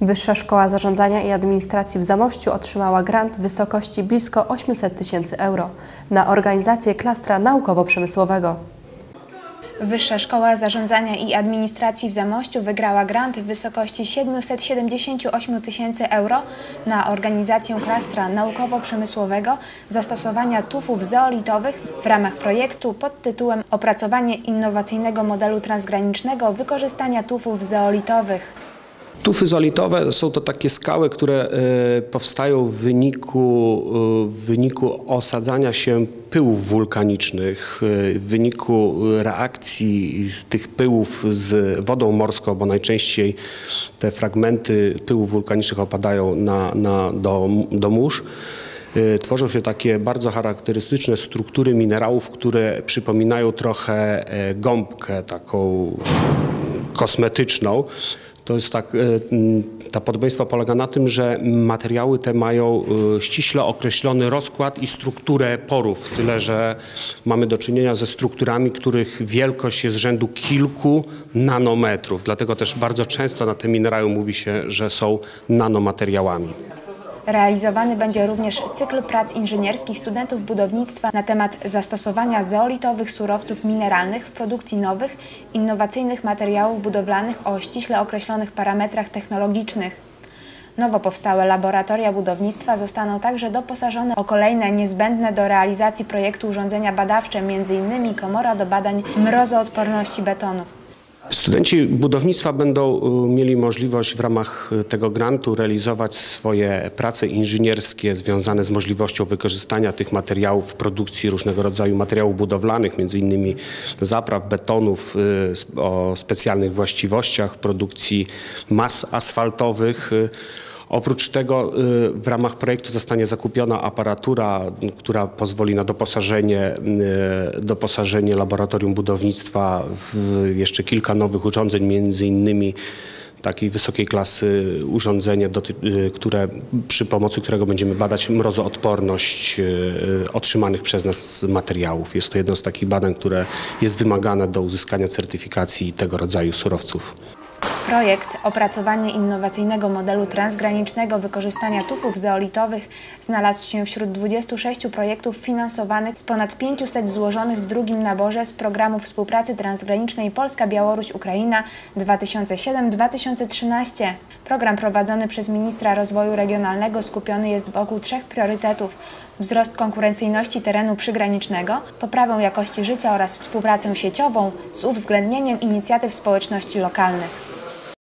Wyższa Szkoła Zarządzania i Administracji w Zamościu otrzymała grant w wysokości blisko 800 tysięcy euro na organizację klastra naukowo-przemysłowego. Wyższa Szkoła Zarządzania i Administracji w Zamościu wygrała grant w wysokości 778 tysięcy euro na organizację klastra naukowo-przemysłowego zastosowania tufów zeolitowych w ramach projektu pod tytułem Opracowanie innowacyjnego modelu transgranicznego wykorzystania tufów zeolitowych. Tufy zolitowe są to takie skały, które e, powstają w wyniku, e, w wyniku osadzania się pyłów wulkanicznych, e, w wyniku reakcji tych pyłów z wodą morską, bo najczęściej te fragmenty pyłów wulkanicznych opadają na, na, do, do mórz. Tworzą się takie bardzo charakterystyczne struktury minerałów, które przypominają trochę gąbkę taką kosmetyczną. To jest tak, e, m, ta podobieństwo polega na tym, że materiały te mają e, ściśle określony rozkład i strukturę porów, tyle że mamy do czynienia ze strukturami, których wielkość jest rzędu kilku nanometrów. Dlatego też bardzo często na te minerały mówi się, że są nanomateriałami. Realizowany będzie również cykl prac inżynierskich studentów budownictwa na temat zastosowania zeolitowych surowców mineralnych w produkcji nowych, innowacyjnych materiałów budowlanych o ściśle określonych parametrach technologicznych. Nowo powstałe laboratoria budownictwa zostaną także doposażone o kolejne niezbędne do realizacji projektu urządzenia badawcze, m.in. komora do badań mrozoodporności betonów. Studenci budownictwa będą y, mieli możliwość w ramach y, tego grantu realizować swoje prace inżynierskie związane z możliwością wykorzystania tych materiałów w produkcji różnego rodzaju materiałów budowlanych, między innymi zapraw, betonów y, o specjalnych właściwościach, produkcji mas asfaltowych. Oprócz tego y, w ramach projektu zostanie zakupiona aparatura, która pozwoli na doposażenie, y, doposażenie laboratorium budownictwa w jeszcze kilka nowych urządzeń, między innymi takiej wysokiej klasy urządzenie, doty- y, które, przy pomocy którego będziemy badać mrozoodporność otrzymanych przez nas materiałów. Jest to jedno z takich badań, które jest wymagane do uzyskania certyfikacji tego rodzaju surowców. Projekt Opracowanie innowacyjnego modelu transgranicznego wykorzystania tufów zeolitowych znalazł się wśród 26 projektów finansowanych z ponad 500 złożonych w drugim naborze z programu współpracy transgranicznej Polska-Białoruś-Ukraina 2007-2013. Program prowadzony przez ministra rozwoju regionalnego skupiony jest wokół trzech priorytetów: wzrost konkurencyjności terenu przygranicznego, poprawę jakości życia oraz współpracę sieciową z uwzględnieniem inicjatyw społeczności lokalnych.